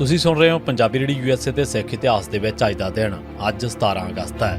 ਤੁਸੀਂ ਸੁਣ ਰਹੇ ਹੋ ਪੰਜਾਬੀ ਰੇਡੀ ਯੂਐਸਏ ਤੇ ਸਿੱਖ ਇਤਿਹਾਸ ਦੇ ਵਿੱਚ ਅੱਜ ਦਾ ਦਿਨ, ਅੱਜ 17 ਅਗਸਤ ਹੈ।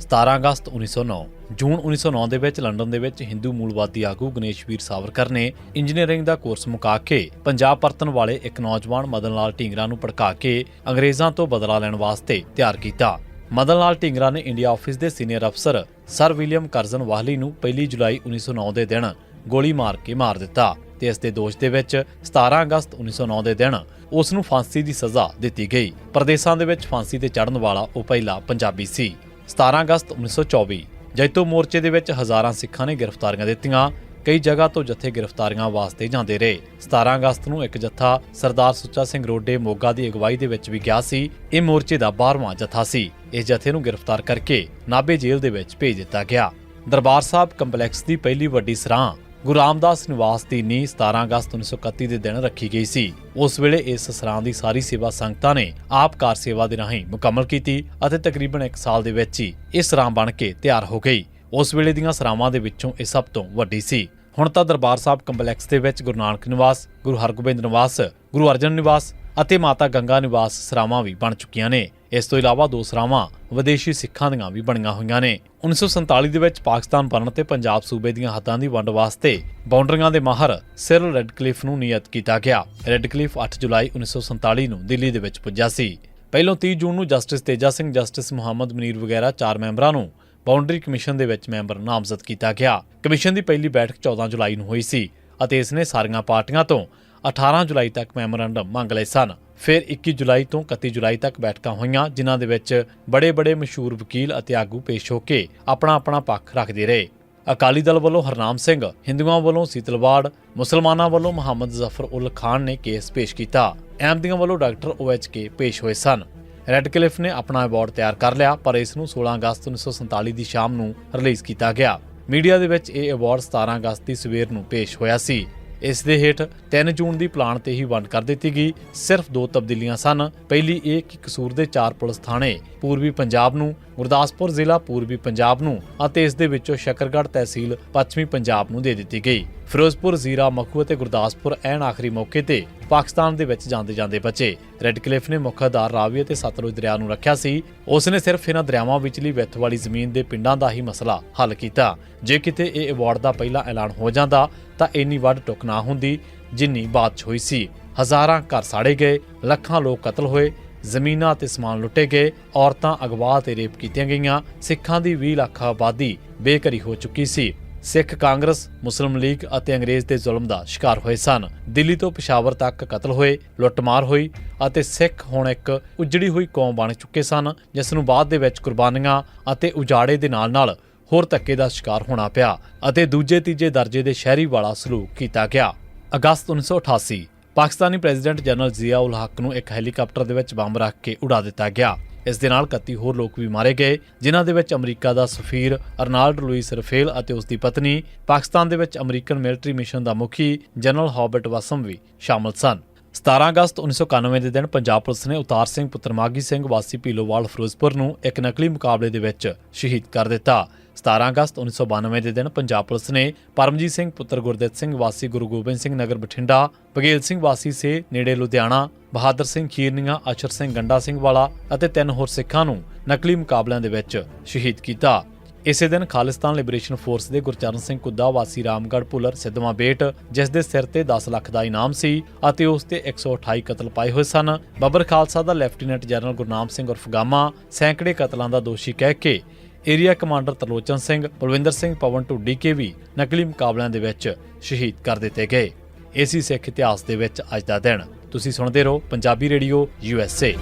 17 ਅਗਸਤ 1909 ਜੂਨ 1909 ਦੇ ਵਿੱਚ ਲੰਡਨ ਦੇ ਵਿੱਚ ਹਿੰਦੂ ਮੂਲਵਾਦੀ ਆਗੂ ਗਣੇਸ਼ ਵੀਰ ਸਾਵਰਕਰ ਨੇ ਇੰਜੀਨੀਅਰਿੰਗ ਦਾ ਕੋਰਸ ਮੁਕਾ ਕੇ ਪੰਜਾਬ ਪਰਤਣ ਵਾਲੇ ਇੱਕ ਨੌਜਵਾਨ ਮਦਨ ਲਾਲ ਢੀਂਗਰਾ ਨੂੰ ਭੜਕਾ ਕੇ ਅੰਗਰੇਜ਼ਾਂ ਤੋਂ ਬਦਲਾ ਲੈਣ ਵਾਸਤੇ ਤਿਆਰ ਕੀਤਾ। ਮਦਨ ਲਾਲ ਢੀਂਗਰਾ ਨੇ ਇੰਡੀਆ ਆਫਿਸ ਦੇ ਸੀਨੀਅਰ ਅਫਸਰ ਸਰ ਵਿਲੀਅਮ ਕਰਜ਼ਨ ਵਾਹਲੀ ਨੂੰ 1 ਜੁਲਾਈ 1909 ਦੇ ਦਿਨ ਗੋਲੀ ਮਾਰ ਕੇ ਮਾਰ ਦਿੱਤਾ। ਤੇ ਇਸ ਦੇ ਦੋਸ਼ ਦੇ ਵਿੱਚ 17 ਅਗਸਤ 1909 ਦੇ ਦਿਨ ਉਸ ਨੂੰ ਫਾਂਸੀ ਦੀ ਸਜ਼ਾ ਦਿੱਤੀ ਗਈ। ਪ੍ਰਦੇਸ਼ਾਂ ਦੇ ਵਿੱਚ ਫਾਂਸੀ ਤੇ ਚੜ੍ਹਨ ਵਾਲਾ ਉਹ ਪਹਿਲਾ ਪੰਜਾਬੀ ਸੀ। 17 ਅਗਸਤ 1924 ਜੈਤੋ ਮੋਰਚੇ ਦੇ ਵਿੱਚ ਹਜ਼ਾਰਾਂ ਸਿੱਖਾਂ ਨੇ ਗ੍ਰਿਫਤਾਰੀਆਂ ਦਿੱਤੀਆਂ। ਕਈ ਜਗ੍ਹਾ ਤੋਂ ਜਥੇ ਗ੍ਰਿਫਤਾਰੀਆਂ ਵਾਸਤੇ ਜਾਂਦੇ ਰਹੇ। 17 ਅਗਸਤ ਨੂੰ ਇੱਕ ਜਥਾ ਸਰਦਾਰ ਸੁੱਚਾ ਸਿੰਘ ਰੋਡੇ ਮੋਗਾ ਦੀ ਅਗਵਾਈ ਦੇ ਵਿੱਚ ਵੀ ਗਿਆ ਸੀ। ਇਹ ਮੋਰਚੇ ਦਾ 12ਵਾਂ ਜਥਾ ਸੀ। ਇਸ ਜਥੇ ਨੂੰ ਗ੍ਰਿਫਤਾਰ ਕਰਕੇ ਨਾਭੇ ਜੇਲ੍ਹ ਦੇ ਵਿੱਚ ਭੇਜ ਦਿੱਤਾ ਗਿਆ। ਦਰਬਾਰ ਸਾਹਿਬ ਕੰਪਲੈਕਸ ਦੀ ਪਹਿਲੀ ਵੱਡੀ ਸਰਾਂ ਗੁਰੂ ਰਾਮਦਾਸ ਨਿਵਾਸ ਦੀ ਨੀਂਹ 17 ਅਗਸਤ 1931 ਦੇ ਦਿਨ ਰੱਖੀ ਗਈ ਸੀ। ਉਸ ਵੇਲੇ ਇਸ ਸਰਾਂ ਦੀ ਸਾਰੀ ਸੇਵਾ ਸੰਗਤਾਂ ਨੇ ਆਪ ਕਾਰ ਸੇਵਾ ਦੇ ਰਾਹੀਂ ਮੁਕੰਮਲ ਕੀਤੀ ਅਤੇ ਤਕਰੀਬਨ 1 ਸਾਲ ਦੇ ਵਿੱਚ ਹੀ ਇਹ ਸਰਾਂ ਬਣ ਕੇ ਤਿਆਰ ਹੋ ਗਈ। ਉਸ ਵੇਲੇ ਦੀਆਂ ਸਰਾਵਾਂ ਦੇ ਵਿੱਚੋਂ ਇਹ ਸਭ ਤੋਂ ਵੱਡੀ ਸੀ। ਹੁਣ ਤਾਂ ਦਰਬਾਰ ਸਾਹਿਬ ਕੰਪਲੈਕਸ ਦੇ ਵਿੱਚ ਗੁਰੂ ਨਾਨਕ ਨਿਵਾਸ, ਗੁਰੂ ਹਰਗੋਬਿੰਦ ਨਿਵਾਸ, ਗੁਰੂ ਅਰਜਨ ਨਿਵਾਸ ਅਤੇ ਮਾਤਾ ਗੰਗਾ ਨਿਵਾਸ ਸਰਾਵਾਂ ਵੀ ਬਣ ਚੁੱਕੀਆਂ ਨੇ। ਇਸ ਤੋਂ ਇਲਾਵਾ ਦੋ ਸਰਾਵਾਂ ਵਿਦੇਸ਼ੀ ਸਿੱਖਾਂ ਦੀਆਂ ਵੀ ਬਣੀਆਂ ਹੋਈਆਂ ਨੇ। 1947 ਦੇ ਵਿੱਚ ਪਾਕਿਸਤਾਨ ਬਣਨ ਤੇ ਪੰਜਾਬ ਸੂਬੇ ਦੀਆਂ ਹੱਦਾਂ ਦੀ ਵੰਡ ਵਾਸਤੇ ਬਾਉਂਡਰੀਆਂ ਦੇ ਮਾਹਰ ਸਿਰਲ ਰੈਡਕਲਿਫ ਨੂੰ ਨਿਯਤ ਕੀਤਾ ਗਿਆ। ਰੈਡਕਲਿਫ 8 ਜੁਲਾਈ 1947 ਨੂੰ ਦਿੱਲੀ ਦੇ ਵਿੱਚ ਪੁੱਜਾ ਸੀ। ਪਹਿਲੋਂ 30 ਜੂਨ ਨੂੰ ਜਸਟਿਸ ਤੇਜਾ ਸਿੰਘ, ਜਸਟਿਸ ਮੁਹੰਮਦ ਮਨੀਰ ਵਗੈਰਾ ਚਾਰ ਮੈਂਬਰਾਂ ਨੂੰ ਬਾਉਂਡਰੀ ਕਮਿਸ਼ਨ ਦੇ ਵਿੱਚ ਮੈਂਬਰ ਨਾਮਜ਼ਦ ਕੀਤਾ ਗਿਆ। ਕਮਿਸ਼ਨ ਦੀ ਪਹਿਲੀ ਬੈਠਕ 14 ਜੁਲਾਈ ਨੂੰ ਹੋਈ ਸੀ ਅਤੇ ਇਸ ਨੇ ਸਾਰੀਆਂ ਪਾਰਟੀਆਂ ਤੋਂ 18 ਜੁਲਾਈ ਤੱਕ ਮੈਮੋਰੰਡਮ ਮੰਗ ਲਏ ਸਨ। ਫਿਰ 21 ਜੁਲਾਈ ਤੋਂ 31 ਜੁਲਾਈ ਤੱਕ ਬੈਠਕਾਂ ਹੋਈਆਂ, ਜਿਨ੍ਹਾਂ ਦੇ ਵਿੱਚ ਬੜੇ-ਬੜੇ ਮਸ਼ਹੂਰ ਵਕੀਲ ਅਤੇ ਆਗੂ ਪੇਸ਼ ਹੋ ਕੇ ਆਪਣਾ-ਆਪਣਾ ਪੱਖ ਰੱਖਦੇ ਰਹੇ। ਅਕਾਲੀ ਦਲ ਵੱਲੋਂ ਹਰਨਾਮ ਸਿੰਘ, ਹਿੰਦੂਆਂ ਵੱਲੋਂ ਸੀਤਲਵਾੜ ਮੁਸਲਮਾਨਾਂ ਵੱਲੋਂ ਮੁਹੰਮਦ ਜ਼ਫਰ ਉਲ ਖਾਨ ਨੇ ਕੇਸ ਪੇਸ਼ ਕੀਤਾ। ਐਮਦੀਆਂ ਵੱਲੋਂ ਡਾਕਟਰ OH ਕੇ ਪੇਸ਼ ਹੋਏ ਸਨ। ਰੈੱਡ ਕਲਿਫ ਨੇ ਆਪਣਾ ਅਵਾਰਡ ਤਿਆਰ ਕਰ ਲਿਆ, ਪਰ ਇਸ ਨੂੰ 16 ਅਗਸਤ 1947 ਦੀ ਸ਼ਾਮ ਨੂੰ ਰਿਲੀਜ਼ ਕੀਤਾ ਗਿਆ। ਮੀਡੀਆ ਦੇ ਵਿੱਚ ਇਹ ਅਵਾਰਡ 17 ਅਗਸਤ ਦੀ ਸਵੇਰ ਨੂੰ ਪੇਸ਼ ਹੋਇਆ ਸੀ। ਇਸ ਦੇ ਹੇਠ 3 ਜੂਨ ਦੀ ਪਲਾਨ ਤੇ ਹੀ ਵੰਡ ਕਰ ਦਿੱਤੀ ਗਈ। ਸਿਰਫ ਦੋ ਤਬਦੀਲੀਆਂ ਸਨ। ਪਹਿਲੀ ਇਹ ਕਿ ਕਸੂਰ ਦੇ ਚਾਰ ਪੁਲਿਸ ਥਾਣੇ, ਪੂਰਬੀ ਪੰਜਾਬ ਨੂੰ, ਗੁਰਦਾਸਪੁਰ ਜ਼ਿਲ੍ਹਾ ਪੂਰਬੀ ਪੰਜਾਬ ਨੂੰ ਅਤੇ ਇਸ ਦੇ ਵਿੱਚੋਂ ਸ਼ਕਰਗੜ੍ਹ ਤਹਿਸੀਲ ਪੱਛਮੀ ਪੰਜਾਬ ਨੂੰ ਦੇ ਦਿੱਤੀ ਗਈ। ਫਿਰੋਜ਼ਪੁਰ, ਜ਼ੀਰਾ, ਮਖੂ ਅਤੇ ਗੁਰਦਾਸਪੁਰ ਐਨ ਆਖਰੀ ਮੌਕੇ ਤੇ ਪਾਕਿਸਤਾਨ ਦੇ ਵਿੱਚ ਜਾਂਦੇ ਜਾਂਦੇ ਬਚੇ। ਰੈੱਡ ਕਲਿਫ ਨੇ ਮੁੱਖ ਆਧਾਰ ਰਾਵੀ ਅਤੇ ਸਤਲੁਜ ਦਰਿਆ ਨੂੰ ਰੱਖਿਆ ਸੀ। ਉਸ ਨੇ ਸਿਰਫ ਇਹਨਾਂ ਦਰਿਆਵਾਂ ਵਿਚਲੀ ਵਿੱਥ ਵਾਲੀ ਜ਼ਮੀਨ ਦੇ ਪਿੰਡਾਂ ਦਾ ਹੀ ਮਸਲਾ ਹੱਲ ਕੀਤਾ। ਜੇ ਕਿਤੇ ਇਹ ਅਵਾਰਡ ਦਾ ਪਹਿਲਾ ਐਲਾਨ ਹੋ ਜਾਂਦਾ, ਤਾਂ ਇੰਨੀ ਵੱਡ ਟੁੱਕ ਨਾ ਹੁੰਦੀ ਜਿੰਨੀ ਬਾਅਦ 'ਚ ਹੋਈ ਸੀ। ਹਜ਼ਾਰਾਂ ਘਰ ਸਾੜੇ ਗਏ, ਲੱਖਾਂ ਲੋਕ ਕਤਲ ਹੋਏ, ਜ਼ਮੀਨਾਂ ਤੇ ਸਮਾਨ ਲੁੱਟੇ ਗਏ, ਔਰਤਾਂ ਅਗਵਾ ਤੇ ਰੇਪ ਕੀਤੀਆਂ ਗਈਆਂ, ਸਿੱਖਾਂ ਦੀ 20 ਲੱਖ ਆਬਾਦੀ ਬੇਘਰੀ ਹੋ ਚੁੱਕੀ ਸੀ। ਸਿੱਖ ਕਾਂਗਰਸ, ਮੁਸਲਿਮ ਲੀਗ ਅਤੇ ਅੰਗਰੇਜ਼ ਦੇ ਜ਼ੁਲਮ ਦਾ ਸ਼ਿਕਾਰ ਹੋਏ ਸਨ। ਦਿੱਲੀ ਤੋਂ ਪਿਸ਼ਾਵਰ ਤੱਕ ਕਤਲ ਹੋਏ, ਲੁੱਟਮਾਰ ਹੋਈ ਅਤੇ ਸਿੱਖ ਹੁਣ ਇੱਕ ਉਜੜੀ ਹੋਈ ਕੌਮ ਬਣ ਚੁੱਕੇ ਸਨ ਜਿਸ ਨੂੰ ਬਾਅਦ ਦੇ ਵਿੱਚ ਕੁਰਬਾਨੀਆਂ ਅਤੇ ਉਜਾੜੇ ਦੇ ਨਾਲ-ਨਾਲ ਹੋਰ ਧੱਕੇ ਦਾ ਸ਼ਿਕਾਰ ਹੋਣਾ ਪਿਆ ਅਤੇ ਦੂਜੇ ਤੀਜੇ ਦਰਜੇ ਦੇ ਸ਼ਹਿਰੀ ਵਾਲਾ ਸਲੂਕ ਕੀਤਾ ਗਿਆ। ਅਗਸਤ 1988 ਪਾਕਿਸਤਾਨੀ ਪ੍ਰੈਜ਼ੀਡੈਂਟ ਜਨਰਲ ਜ਼ੀਆ ਉਲ ਹਕ ਨੂੰ ਇੱਕ ਹੈਲੀਕਾਪਟਰ ਦੇ ਵਿੱਚ ਬੰਬ ਰੱਖ ਕੇ ਉਡਾ ਦਿੱਤਾ ਗਿਆ। ਇਸ ਦੇ ਨਾਲ 31 ਹੋਰ ਲੋਕ ਵੀ ਮਾਰੇ ਗਏ, ਜਿਨ੍ਹਾਂ ਦੇ ਵਿੱਚ ਅਮਰੀਕਾ ਦਾ ਸਫੀਰ ਅਰਨਾਲਡ ਲੂਇਸ ਰਫੇਲ ਅਤੇ ਉਸ ਦੀ ਪਤਨੀ, ਪਾਕਿਸਤਾਨ ਦੇ ਵਿੱਚ ਅਮਰੀਕਨ ਮਿਲਟਰੀ ਮਿਸ਼ਨ ਦਾ ਮੁਖੀ ਜਨਰਲ ਹਾਬਰਟ ਵਾਸਮ ਵੀ ਸ਼ਾਮਲ ਸਨ। 17 ਅਗਸਤ 1991 ਦੇ ਦਿਨ ਪੰਜਾਬ ਪੁਲਿਸ ਨੇ ਉਤਾਰ ਸਿੰਘ ਪੁੱਤਰ ਮਾਗੀ ਸਿੰਘ ਵਾਸੀ ਭੀਲੋਵਾਲ, ਫਿਰੋਜ਼ਪੁਰ ਨੂੰ ਇੱਕ ਨਕਲੀ ਮੁਕਾਬਲੇ ਦੇ ਵਿੱਚ ਸ਼ਹੀਦ ਕਰ ਦਿੱਤਾ। 17 ਅਗਸਤ 1992 ਦੇ ਦਿਨ ਪੰਜਾਬ ਪੁਲਿਸ ਨੇ ਪਰਮਜੀਤ ਸਿੰਘ ਪੁੱਤਰ ਗੁਰਦਿੱਤ ਸਿੰਘ ਵਾਸੀ ਗੁਰੂ ਗੋਬਿੰਦ ਸਿੰਘ ਨਗਰ ਬਠਿੰਡਾ ਬਗੇਲ ਸਿੰਘ ਵਾਸੀ ਸੇ ਨੇੜੇ ਲੁਧਿਆਣਾ, ਬਹਾਦਰ ਸਿੰਘ ਖੀਰਨੀਆਂ ਅਸ਼ਰ ਸਿੰਘ ਗੰਡਾ ਸਿੰਘ ਵਾਲਾ ਅਤੇ ਤਿੰਨ ਹੋਰ ਸਿੱਖਾਂ ਨੂੰ ਨਕਲੀ ਮੁਕਾਬਲਿਆਂ ਦੇ ਵਿੱਚ ਸ਼ਹੀਦ ਕੀਤਾ। ਇਸੇ ਦਿਨ ਖਾਲਿਸਤਾਨ ਲਿਬਰੇਸ਼ਨ ਫੋਰਸ ਦੇ ਗੁਰਚਰਨ ਸਿੰਘ ਕੁੱਦਾ, ਵਾਸੀ ਰਾਮਗੜ੍ਹ ਭੁੱਲਰ, ਸਿੱਧਵਾਂ ਬੇਟ, ਜਿਸ ਦੇ ਸਿਰ ਤੇ 10 ਲੱਖ ਦਾ ਇਨਾਮ ਸੀ ਅਤੇ ਉਸ ਤੇ 128 ਕਤਲ ਪਾਏ ਹੋਏ ਸਨ, ਬੱਬਰ ਖਾਲਸਾ ਦਾ ਲੈਫਟੀਨੈਂਟ ਜਨਰਲ ਗੁਰਨਾਮ ਸਿੰਘ ਉਰਫ ਗਾਮਾ, ਸੈਂਕੜੇ ਕਤਲਾਂ ਦਾ ਦੋਸ਼ੀ ਕਹਿ ਕੇ ਏਰੀਆ ਕਮਾਂਡਰ ਤਰਲੋਚਨ ਸਿੰਘ, ਬਲਵਿੰਦਰ ਸਿੰਘ ਪਵਨ ਢੁੱਡੀ ਕੇ ਵੀ ਨਕਲੀ ਮੁਕਾਬਲਿਆਂ ਦੇ ਵਿੱਚ ਸ਼ਹੀਦ ਕਰ ਦਿੱਤੇ ਗਏ। ਇਸੀ ਸਿੱਖ ਇਤਿਹਾਸ ਦੇ ਵਿੱਚ ਅੱਜ ਦਾ ਦਿਨ। ਤੁਸੀਂ ਸੁਣਦੇ ਰਹੋ Punjabi radio, U S A.